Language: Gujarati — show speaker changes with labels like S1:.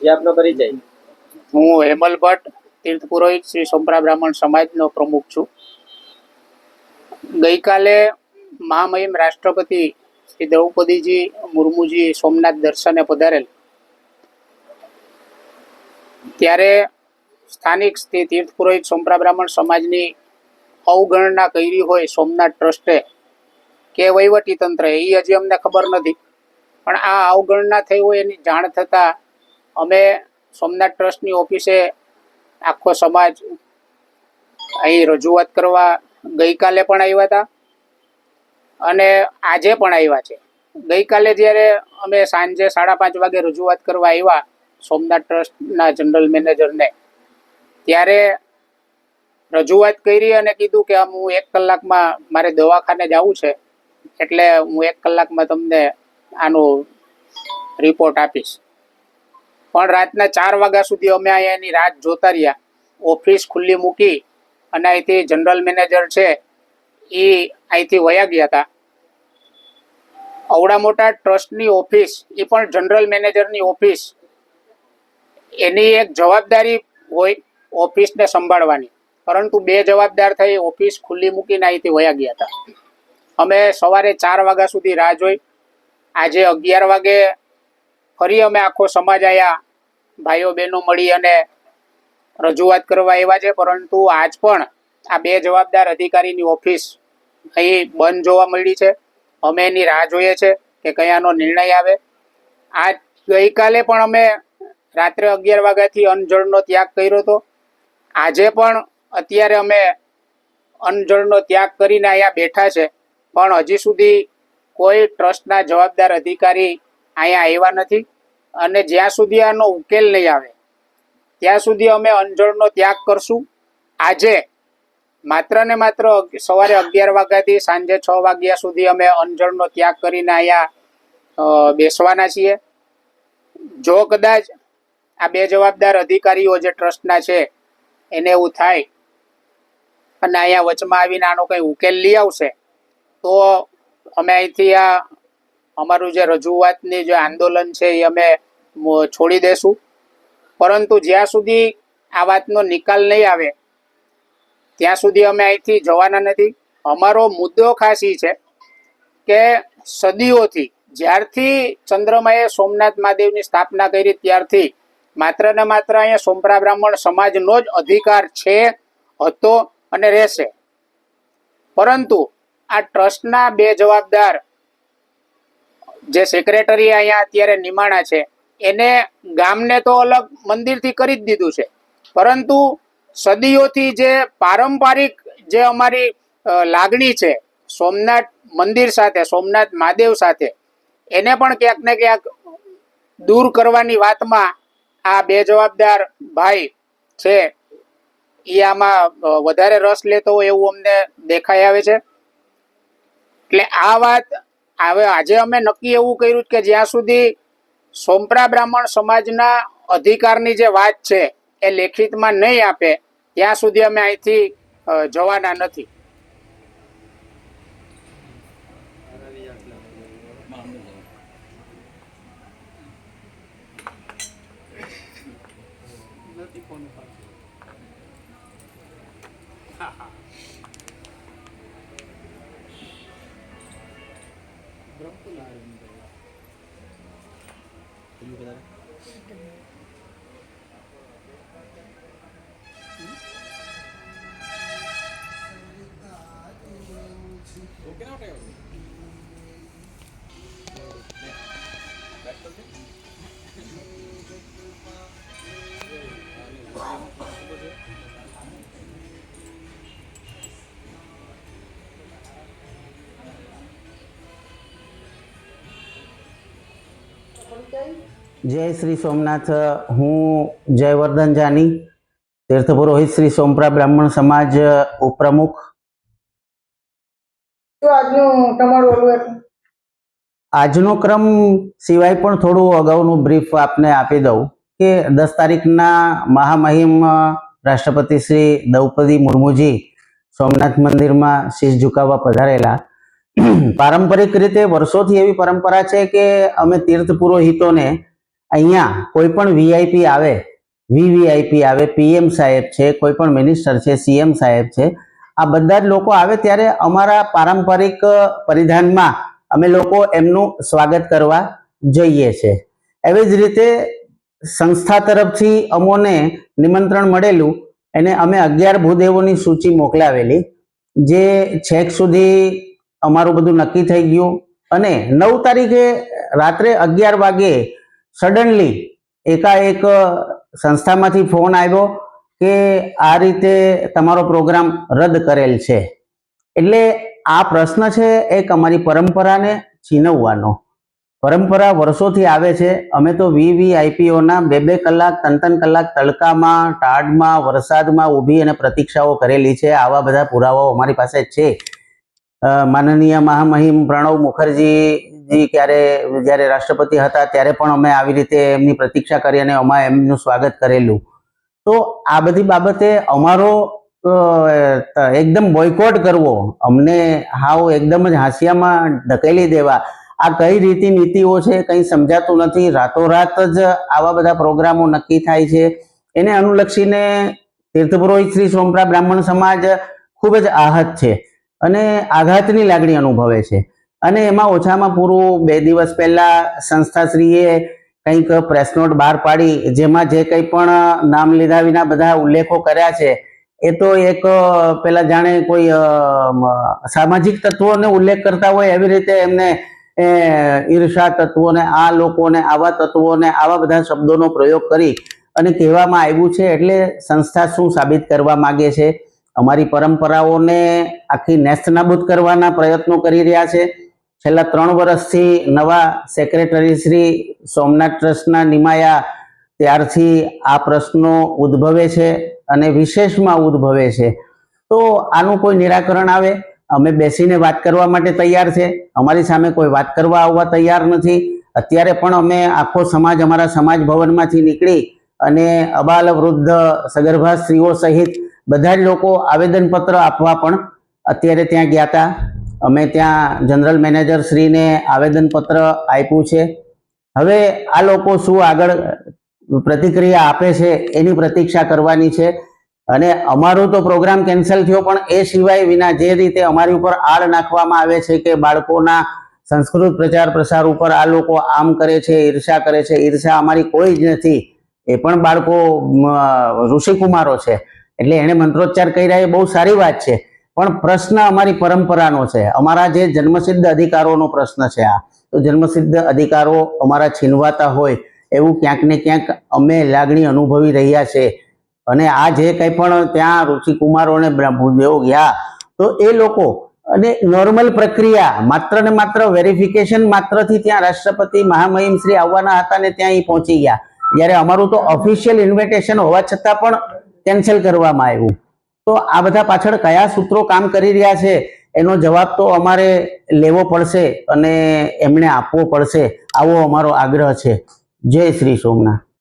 S1: જે આપનો પરિચય
S2: હું હેમલ ભટ્ટ, તીર્થ પુરોહિત શ્રી સોમપરા બ્રાહ્મણ સમાજનો પ્રમુખ છું. ગઈકાલે મહામહિમ રાષ્ટ્રપતિ શ્રી દ્રૌપદીજી મુર્મુજી સોમનાથ દર્શને પધારેલ. ત્યારે સ્થાનિક તીર્થ પુરોહિત સોમપરા બ્રાહ્મણ સમાજની અવગણના કરી હોય સોમનાથ ટ્રસ્ટે કે વહીવટી તંત્ર એ હજી અમને ખબર નથી. પણ આ અવગણના થઈ હોય એની જાણ થતાં અમે સોમનાથ ટ્રસ્ટની ઓફિસે આખો સમાજ અહીં રજૂઆત કરવા ગઈકાલે પણ આવ્યા હતા. અને આજે પણ આવ્યા છે. ગઈકાલે જ્યારે અમે સાંજે સાડા પાંચ વાગે રજૂઆત કરવા આવ્યા સોમનાથ ટ્રસ્ટના જનરલ મેનેજરને, ત્યારે રજૂઆત કરી અને કીધું કે આમ હું એક કલાકમાં મારે દવાખાને જવું છે, એટલે હું એક કલાકમાં તમને આનો રિપોર્ટ આપીશ. પણ રાતના ચાર વાગ્યા સુધી અમે અહીંયા એની રાત જોતા રહ્યા. ઓફિસ ખુલ્લી મૂકી અને અહીંથી જનરલ મેનેજર છે એ અહીંથી વયા ગયા હતા. અવડા મોટા ટ્રસ્ટની ઓફિસ, એ પણ જનરલ મેનેજરની ઓફિસ. એની એક જવાબદારી હોય ઓફિસને સંભાળવાની. પરંતુ બે જવાબદાર થઈ ઓફિસ ખુલ્લી મૂકીને અહીંથી વયા ગયા હતા. અમે સવારે ચાર વાગ્યા સુધી રાહ જોઈ. આજે અગિયાર વાગે ફરી અમે આખો સમાજ અહીંયા ભાઈઓ બહેનો મળી અને રજૂઆત કરવા આવ્યા છે, પરંતુ આજ પણ આ બે જવાબદાર અધિકારીની ઓફિસ અહીં બંધ જોવા મળી છે. અમે એની રાહ જોઈએ છે કે કયાનો નિર્ણય આવે. આ ગઈકાલે પણ અમે રાત્રે અગિયાર વાગ્યાથી અનજળનો ત્યાગ કર્યો હતો. આજે પણ અત્યારે અમે અનજળનો ત્યાગ કરીને અહીંયા બેઠા છે. પણ હજી સુધી કોઈ ટ્રસ્ટના જવાબદાર અધિકારી અહીંયા આવ્યા નથી. અને જ્યાં સુધી આનો ઉકેલ નહીં આવે, ત્યાં સુધી અમે અંજળનો ત્યાગ કરશું. આજે માત્ર ને માત્ર સવારે અગિયાર વાગ્યાથી સાંજે છ વાગ્યા સુધી અમે અંજળનો ત્યાગ કરીને અહીંયા બેસવાના છીએ. જો કદાચ આ બે જવાબદાર અધિકારીઓ જે ટ્રસ્ટના છે, એને એવું થાય અને અહીંયા વચમાં આવીને આનો કંઈ ઉકેલ લઈ આવશે, તો અમે અહીંથી આ અમારું જે રજૂઆતની જે આંદોલન છે એ અમે છોડી દેશું. પરંતુ જ્યાં સુધી આ વાતનો નિકાલ નહીં આવે, ત્યાં સુધી અમે અહીંથી જવાના નથી. અમારો મુદ્દો ખાસ એ છે કે સદીઓથી, જ્યારથી ચંદ્રમાએ સોમનાથ મહાદેવની સ્થાપના કરી ત્યારથી માત્ર ને માત્ર અહીંયા સોમપરા બ્રાહ્મણ સમાજનો જ અધિકાર છે, હતો અને રહેશે. પરંતુ આ ટ્રસ્ટના બે જવાબદાર જે સેક્રેટરી અહીંયા અત્યારે નિમાણા છે, એને ગામને તો અલગ મંદિરથી કરી જ દીધું છે. પરંતુ સદીઓથી જે પારંપરિક જે અમારી લાગણી છે, સોમનાથ મંદિર સાથે, સોમનાથ મહાદેવ સાથે, એને પણ ક્યાંક ને ક્યાંક દૂર કરવાની વાતમાં આ બે જવાબદાર ભાઈ છે, એ આમાં વધારે રસ લેતો હોય એવું અમને દેખાઈ આવે છે. એટલે આ વાત હવે આજે અમે નક્કી એવું કર્યું કે જ્યાં સુધી સોમપરા બ્રાહ્મણ સમાજના અધિકારની જે વાત છે એ લેખિતમાં નહીં આપે, ત્યાં સુધી અમે અહીંથી જવાના નથી. കിട്ടുന്നത് Wow.
S3: જય શ્રી સોમનાથ હું જયવર્ધન જાની તીર્થ પુરોહિત શ્રી સોમપરા બ્રાહ્મણ સમાજ ઉપપ્રમુખ.
S4: આજનો
S3: ક્રમ સિવાય પણ થોડું અગાઉનું બ્રીફ આપને આપી દઉં કે દસ તારીખના મહામહિમ રાષ્ટ્રપતિ શ્રી દ્રૌપદી મુર્મુજી સોમનાથ મંદિરમાં શીશ ઝુકાવવા પધારેલા. પારંપરિક રીતે વર્ષોથી એવી પરંપરા છે કે અમે તીર્થ પુરોહિતોને અહીંયા કોઈ પણ વીઆઈપી આવે વીવીઆઈપી આવે પીએમ સાહેબ છે, કોઈ પણ મિનિસ્ટર છે સીએમ સાહેબ છે, આ બધા જ લોકો આવે ત્યારે અમારા પારંપરિક પરિધાનમાં અમે લોકો એમનું સ્વાગત કરવા જઈએ છે. એવી જ રીતે સંસ્થા તરફથી અમોને નિમંત્રણ મળેલું, એને અમે અગિયાર ભૂદેવોની સૂચિ મોકલાવેલી, જે છેક સુધી અમારું બધું નક્કી થઈ ગયું અને નવ તારીખે રાત્રે અગિયાર વાગે સડનલી એકાએક સંસ્થામાંથી ફોન આવ્યો કે આ રીતે તમારો પ્રોગ્રામ રદ કરેલ છે. એટલે આ પ્રશ્ન છે એક અમારી પરંપરાને છીનવવાનો. પરંપરા વર્ષોથી આવે છે. અમે તો વીવીઆઈપીઓના બે બે કલાક, ત્રણ ત્રણ કલાક તડકામાં ટાઢમાં વરસાદમાં ઊભી અને પ્રતીક્ષાઓ કરેલી છે. આવા બધા પુરાવાઓ અમારી પાસે છે. માનનીય મહામહિમ પ્રણવ મુખર્જીજી ક્યારે, જ્યારે રાષ્ટ્રપતિ હતા, ત્યારે પણ અમે આવી રીતે એમની પ્રતીક્ષા કરી અને અમે એમનું સ્વાગત કરેલું. તો આ બધી બાબતે અમારો એકદમ બોયકોટ કરવો. અમને હાવ એકદમ જ હાંસિયામાં ઢકેલી દેવા. આ કઈ રીતિ નીતિઓ છે, કંઈ સમજાતું નથી. રાતોરાત જ આવા બધા પ્રોગ્રામો નક્કી થાય છે. એને અનુલક્ષીને તીર્થપુરોહિત શ્રી સોમપ્રા બ્રાહ્મણ સમાજ ખૂબ જ આહત છે અને આઘાતની લાગણી અનુભવે છે. અને એમાં ઓછામાં પૂરું બે દિવસ પહેલા સંસ્થાશ્રીએ કંઈક પ્રેસ નોટ બહાર પાડી, જેમાં જે કંઈ પણ નામ લીધા વિના બધા ઉલ્લેખો કર્યા છે, એ તો એક પેલા જાણે કોઈ સામાજિક તત્વોને ઉલ્લેખ કરતા હોય એવી રીતે એમને ઈર્ષા તત્વોને, આ લોકોને, આવા તત્વોને, આવા બધા શબ્દોનો પ્રયોગ કરી અને કહેવામાં આવ્યું છે એટલે સંસ્થા શું સાબિત કરવા માગે છે? અમારી પરંપરાઓને આખી નેસ્તનાબૂદ કરવાના પ્રયત્નો કરી રહ્યા છે. છેલ્લા ત્રણ વર્ષથી નવા સેક્રેટરી શ્રી સોમનાથ ટ્રસ્ટના નિમાયા ત્યારથી આ પ્રશ્નો ઉદ્ભવે છે અને વિશેષમાં ઉદ્ભવે છે. તો આનું કોઈ નિરાકરણ આવે? અમે બેસીને વાત કરવા માટે તૈયાર છે. અમારી સામે કોઈ વાત કરવા આવવા તૈયાર નથી. અત્યારે પણ અમે આખો સમાજ અમારા સમાજ ભવનમાંથી નીકળી અને અબાલ વૃદ્ધ સગર્ભા સ્ત્રીઓ સહિત બધા જ લોકો આવેદનપત્ર આપવા પણ અત્યારે ત્યાં ગયા હતા. અમે ત્યાં જનરલ મેનેજર શ્રીને આવેદનપત્ર આપ્યું છે. હવે આ લોકો શું આગળ પ્રતિક્રિયા આપે છે એની પ્રતીક્ષા કરવાની છે. અને અમારો તો પ્રોગ્રામ કેન્સલ થયો, પણ એ સિવાય વિના જે રીતે અમારી ઉપર આડ નાખવામાં આવે છે કે બાળકોના સંસ્કૃત પ્રચાર પ્રસાર ઉપર આ લોકો આમ કરે છે ઈર્ષા કરે છે ઈર્ષા અમારી કોઈ જ નથી. એ પણ બાળકો ઋષિકુમારો છે. એટલે એને મંત્રોચ્ચાર કર્યા, એ બહુ સારી વાત છે. પણ પ્રશ્ન અમારી પરંપરાનો છે. અમારા જે જન્મસિદ્ધ અધિકારોનો પ્રશ્ન છે આ. તો જન્મસિદ્ધ અધિકારો અમારા છીનવાતા હોય એવું ક્યાંક ને ક્યાંક અમે લાગણી અનુભવી રહ્યા છે. અને આ જે કંઈ પણ ત્યાં ઋષિકુમારોને દેવો ગયા, તો એ લોકો અને નોર્મલ પ્રક્રિયા માત્ર ને માત્ર વેરિફિકેશન માત્રથી ત્યાં રાષ્ટ્રપતિ મહામહિમ શ્રી આવવાના હતા ને ત્યાં પહોંચી ગયા. જ્યારે અમારું તો ઓફિશિયલ ઇન્વિટેશન હોવા છતાં પણ કેન્સલ કરવામાં આવ્યું. તો આ બધા પાછળ કયા સૂત્રો કામ કરી રહ્યા છે, એનો જવાબ તો અમારે લેવો પડશે અને એમણે આપવો પડશે. આવો અમારો આગ્રહ છે. જય શ્રી સોમનાથ.